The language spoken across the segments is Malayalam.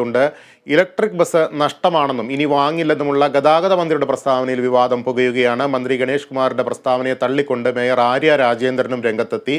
ഉണ്ട് ഇലക്ട്രിക് ബസ് നഷ്ടമാണെന്നും ഇനി വാങ്ങില്ലെന്നുമുള്ള ഗതാഗത മന്ത്രിയുടെ പ്രസ്താവനയിൽ വിവാദം പുകയുകയാണ്. മന്ത്രി ഗണേഷ് കുമാറിന്റെ പ്രസ്താവനയെ തള്ളിക്കൊണ്ട് മേയർ ആര്യ രാജേന്ദ്രനും രംഗത്തെത്തി.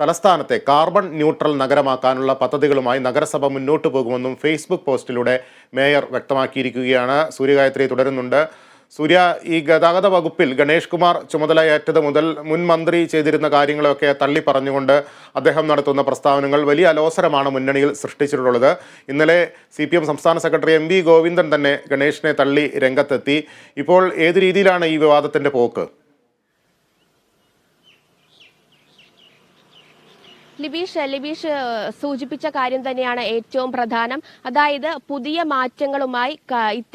തലസ്ഥാനത്തെ കാർബൺ ന്യൂട്രൽ നഗരമാക്കാനുള്ള പദ്ധതികളുമായി നഗരസഭ മുന്നോട്ടു പോകുമെന്നും ഫേസ്ബുക്ക് പോസ്റ്റിലൂടെ മേയർ വ്യക്തമാക്കിയിരിക്കുകയാണ്. സൂര്യഗായത്രി തുടരുന്നുണ്ട്. സൂര്യ ഈ ഗതാഗത വകുപ്പിൽ ഗണേഷ് കുമാർ ചുമതലയേറ്റത് മുതൽ മുൻ മന്ത്രി ചെയ്തിരുന്ന കാര്യങ്ങളൊക്കെ തള്ളി പറഞ്ഞുകൊണ്ട് അദ്ദേഹം നടത്തുന്ന പ്രസ്താവനകൾ വലിയ അലോസരമാണ് മുന്നണിയിൽ സൃഷ്ടിച്ചിട്ടുള്ളത്. ഇന്നലെ സി പി എം സംസ്ഥാന സെക്രട്ടറി എം വി ഗോവിന്ദൻ തന്നെ ഗണേഷിനെ തള്ളി രംഗത്തെത്തി. ഇപ്പോൾ ഏത് രീതിയിലാണ് ഈ വിവാദത്തിന്റെ പോക്ക്? ലിബീഷ് ലിബീഷ് സൂചിപ്പിച്ച കാര്യം തന്നെയാണ് ഏറ്റവും പ്രധാനം. അതായത് പുതിയ മാറ്റങ്ങളുമായി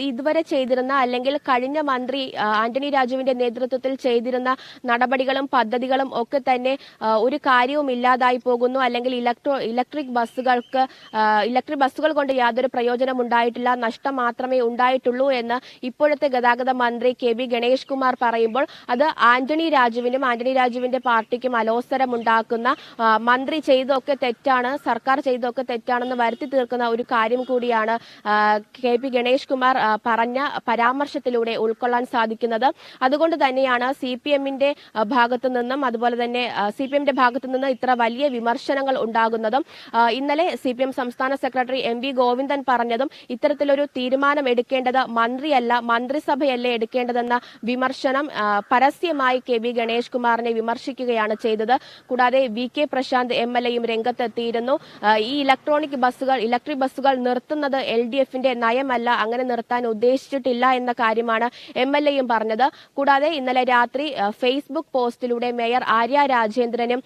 ഇതുവരെ ചെയ്തിരുന്ന അല്ലെങ്കിൽ കഴിഞ്ഞ മന്ത്രി ആന്റണി രാജുവിന്റെ നേതൃത്വത്തിൽ ചെയ്തിരുന്ന നടപടികളും പദ്ധതികളും ഒക്കെ തന്നെ ഒരു കാര്യവും ഇല്ലാതായി പോകുന്നു. അല്ലെങ്കിൽ ഇലക്ട്രോ ഇലക്ട്രിക് ബസ്സുകൾക്ക് ഇലക്ട്രിക് ബസ്സുകൾ കൊണ്ട് യാതൊരു പ്രയോജനം ഉണ്ടായിട്ടില്ല. നഷ്ടം മാത്രമേ ഉണ്ടായിട്ടുള്ളൂ എന്ന് ഇപ്പോഴത്തെ ഗതാഗത മന്ത്രി കെ ബി ഗണേഷ് കുമാർ പറയുമ്പോൾ അത് ആന്റണി രാജുവിനും ആന്റണി രാജുവിന്റെ പാർട്ടിക്കും അലോസരമുണ്ടാക്കുന്ന ആ, മന്ത്രി ചെയ്തൊക്കെ തെറ്റാണ്. സർക്കാർ ചെയ്തൊക്കെ തെറ്റാണെന്ന് വരുത്തി തീർക്കുന്ന ഒരു കാര്യം കൂടിയാണ് കെ പി ഗണേഷ് കുമാർ പറഞ്ഞ പരാമർശത്തിലൂടെ ഉൾക്കൊള്ളാൻ സാധിക്കുന്നത്. അതുകൊണ്ട് തന്നെയാണ് സി പി എമ്മിന്റെ ഭാഗത്തു നിന്നും അതുപോലെ തന്നെ സി പി എമ്മിന്റെ ഭാഗത്തു നിന്ന് ഇത്ര വലിയ വിമർശനങ്ങൾ ഉണ്ടാകുന്നതും ഇന്നലെ സി പി എം സംസ്ഥാന സെക്രട്ടറി എം വി ഗോവിന്ദൻ പറഞ്ഞതും ഇത്തരത്തിലൊരു തീരുമാനം എടുക്കേണ്ടത് മന്ത്രിയല്ല മന്ത്രിസഭയല്ലേ എടുക്കേണ്ടതെന്ന വിമർശനം പരസ്യമായി കെ വി ഗണേഷ് കുമാറിനെ വിമർശിക്കുകയാണ് ചെയ്തത്. കൂടാതെ V K Prasanth M L എയും രംഗത്തെത്തിയിരുന്നു. ഈ ഇലക്ട്രോണിക് ബസ്സുകൾ ഇലക്ട്രിക് ബസ്സുകൾ നിർത്തുന്നത് എൽ ഡി എഫിന്റെ നയമല്ല അങ്ങനെ നിർത്താൻ ഉദ്ദേശിച്ചിട്ടില്ല എന്ന കാര്യമാണ് എം എൽ എയും പറഞ്ഞത്. കൂടാതെ ഇന്നലെ രാത്രി ഫേസ്ബുക്ക് പോസ്റ്റിലൂടെ മേയർ ആര്യ രാജേന്ദ്രനും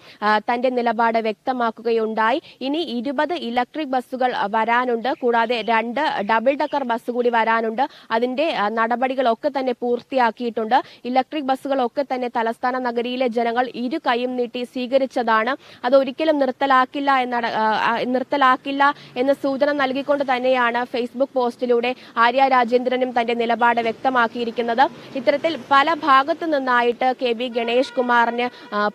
തന്റെ നിലപാട് വ്യക്തമാക്കുകയുണ്ടായി. ഇനി ഇരുപത് ഇലക്ട്രിക് ബസ്സുകൾ വരാനുണ്ട്. കൂടാതെ രണ്ട് ഡബിൾ ഡക്കർ ബസ് കൂടി വരാനുണ്ട്. അതിന്റെ നടപടികളൊക്കെ തന്നെ പൂർത്തിയാക്കിയിട്ടുണ്ട്. ഇലക്ട്രിക് ബസ്സുകളൊക്കെ തന്നെ തലസ്ഥാന നഗരിയിലെ ജനങ്ങൾ ഇരു കൈയും നീട്ടി സ്വീകരിച്ചതാണ്. അത് ഒരിക്കലും നിർത്തലാക്കില്ല എന്ന നിർത്തലാക്കില്ല എന്ന സൂചന നൽകിക്കൊണ്ട് തന്നെയാണ് ഫേസ്ബുക്ക് പോസ്റ്റിലൂടെ ആര്യ രാജേന്ദ്രനും തന്റെ നിലപാട് വ്യക്തമാക്കിയിരിക്കുന്നത്. ഇത്തരത്തിൽ പല ഭാഗത്തു നിന്നായിട്ട് കെ ബി ഗണേഷ് കുമാറിന്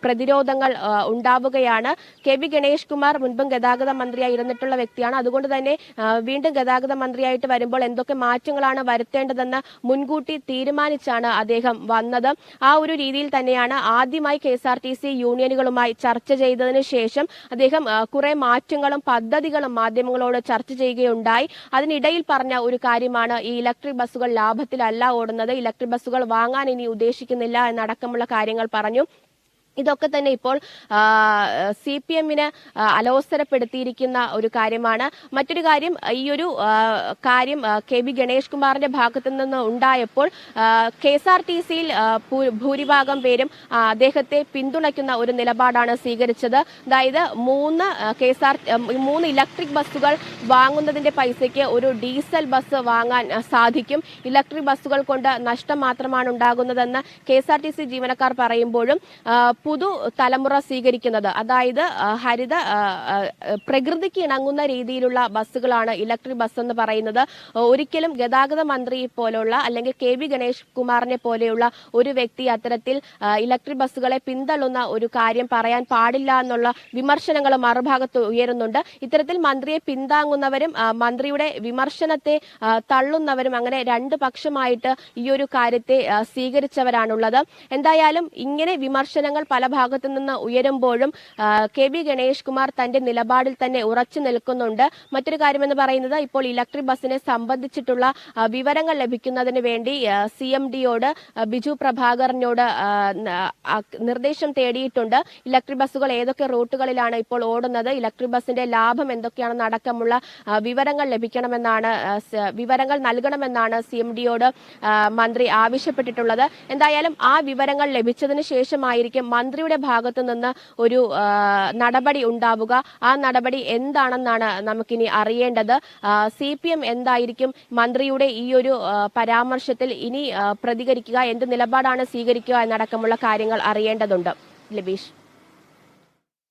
പ്രതിരോധങ്ങൾ ഉണ്ടാവുകയാണ്. കെ ബി ഗണേഷ് കുമാർ മുൻപും ഗതാഗത മന്ത്രിയായി ഇരുന്നിട്ടുള്ള വ്യക്തിയാണ്. അതുകൊണ്ട് തന്നെ വീണ്ടും ഗതാഗത മന്ത്രിയായിട്ട് വരുമ്പോൾ എന്തൊക്കെ മാറ്റങ്ങളാണ് വരുത്തേണ്ടതെന്ന് മുൻകൂട്ടി തീരുമാനിച്ചാണ് അദ്ദേഹം വന്നത്. ആ ഒരു രീതിയിൽ തന്നെയാണ് ആദ്യമായി കെ യൂണിയനുകളുമായി ചർച്ച ചെയ്തതിനു ശേഷം അദ്ദേഹം കുറെ മാറ്റങ്ങളും പദ്ധതികളും മാധ്യമങ്ങളോട് ചർച്ച ചെയ്യുകയുണ്ടായി. അതിനിടയിൽ പറഞ്ഞ ഒരു കാര്യമാണ് ഈ ഇലക്ട്രിക് ബസ്സുകൾ ലാഭത്തിലല്ല ഓടുന്നത് ഇലക്ട്രിക് ബസ്സുകൾ വാങ്ങാൻ ഇനി ഉദ്ദേശിക്കുന്നില്ല എന്നടക്കമുള്ള കാര്യങ്ങൾ പറഞ്ഞു. ഇതൊക്കെ തന്നെ ഇപ്പോൾ സി പി എമ്മിന് അലോസരപ്പെടുത്തിയിരിക്കുന്ന ഒരു കാര്യമാണ്. മറ്റൊരു കാര്യം ഈ ഒരു കാര്യം കെ ബി ഗണേഷ് കുമാറിന്റെ ഭാഗത്തു നിന്ന് ഉണ്ടായപ്പോൾ കെ എസ് ആർ ടി സിയിൽ ഭൂരിഭാഗം പേരും അദ്ദേഹത്തെ പിന്തുണയ്ക്കുന്ന ഒരു നിലപാടാണ് സ്വീകരിച്ചത്. അതായത് മൂന്ന് കെ എസ് ആർ മൂന്ന് ഇലക്ട്രിക് ബസ്സുകൾ വാങ്ങുന്നതിന്റെ പൈസയ്ക്ക് ഒരു ഡീസൽ ബസ് വാങ്ങാൻ സാധിക്കും. ഇലക്ട്രിക് ബസ്സുകൾ കൊണ്ട് നഷ്ടം മാത്രമാണ് ഉണ്ടാകുന്നതെന്ന് K S R T C ജീവനക്കാർ പറയുമ്പോഴും പുതു തലമുറ സ്വീകരിക്കുന്നത്. അതായത് ഹരിത പ്രകൃതിക്ക് ഇണങ്ങുന്ന രീതിയിലുള്ള ബസ്സുകളാണ് ഇലക്ട്രിക് ബസ് എന്ന് പറയുന്നത്. ഒരിക്കലും ഗതാഗത മന്ത്രി പോലുള്ള അല്ലെങ്കിൽ കെ വി ഗണേഷ് കുമാറിനെ പോലെയുള്ള ഒരു വ്യക്തി അത്തരത്തിൽ ഇലക്ട്രിക് ബസ്സുകളെ പിന്തള്ളുന്ന ഒരു കാര്യം പറയാൻ പാടില്ല എന്നുള്ള വിമർശനങ്ങൾ മറുഭാഗത്ത് ഉയരുന്നുണ്ട്. ഇത്തരത്തിൽ മന്ത്രിയെ പിന്താങ്ങുന്നവരും മന്ത്രിയുടെ വിമർശനത്തെ തള്ളുന്നവരും അങ്ങനെ രണ്ട് പക്ഷമായിട്ട് ഈ ഒരു കാര്യത്തെ സ്വീകരിച്ചവരാണുള്ളത്. എന്തായാലും ഇങ്ങനെ വിമർശനങ്ങൾ പല ഭാഗത്തു നിന്ന് ഉയരുമ്പോഴും കെ ബി ഗണേഷ് കുമാർ തന്റെ നിലപാടിൽ തന്നെ ഉറച്ചു നിൽക്കുന്നുണ്ട്. മറ്റൊരു കാര്യമെന്ന് പറയുന്നത് ഇപ്പോൾ ഇലക്ട്രിക് ബസ്സിനെ സംബന്ധിച്ചിട്ടുള്ള വിവരങ്ങൾ ലഭിക്കുന്നതിന് വേണ്ടി സി എം ഡിയോട് ബിജു പ്രഭാകറിനോട് നിർദ്ദേശം തേടിയിട്ടുണ്ട്. ഇലക്ട്രിക് ബസ്സുകൾ ഏതൊക്കെ റൂട്ടുകളിലാണ് ഇപ്പോൾ ഓടുന്നത് ഇലക്ട്രിക് ബസ്സിന്റെ ലാഭം എന്തൊക്കെയാണെന്ന് അടക്കമുള്ള വിവരങ്ങൾ ലഭിക്കണമെന്നാണ് വിവരങ്ങൾ നൽകണമെന്നാണ് സി എം ഡിയോട് മന്ത്രി ആവശ്യപ്പെട്ടിട്ടുള്ളത്. എന്തായാലും ആ വിവരങ്ങൾ ലഭിച്ചതിന് ശേഷമായിരിക്കും മന്ത്രിയുടെ ഭാഗത്തു നിന്ന് ഒരു നടപടി ഉണ്ടാവുക. ആ നടപടി എന്താണെന്നാണ് നമുക്കിനി അറിയേണ്ടത്. സി പി എം എന്തായിരിക്കും മന്ത്രിയുടെ ഈ ഒരു പരാമർശത്തിൽ ഇനി പ്രതികരിക്കുക എന്ത് നിലപാടാണ് സ്വീകരിക്കുക എന്നടക്കമുള്ള കാര്യങ്ങൾ അറിയേണ്ടതുണ്ട്. ലബീഷ്.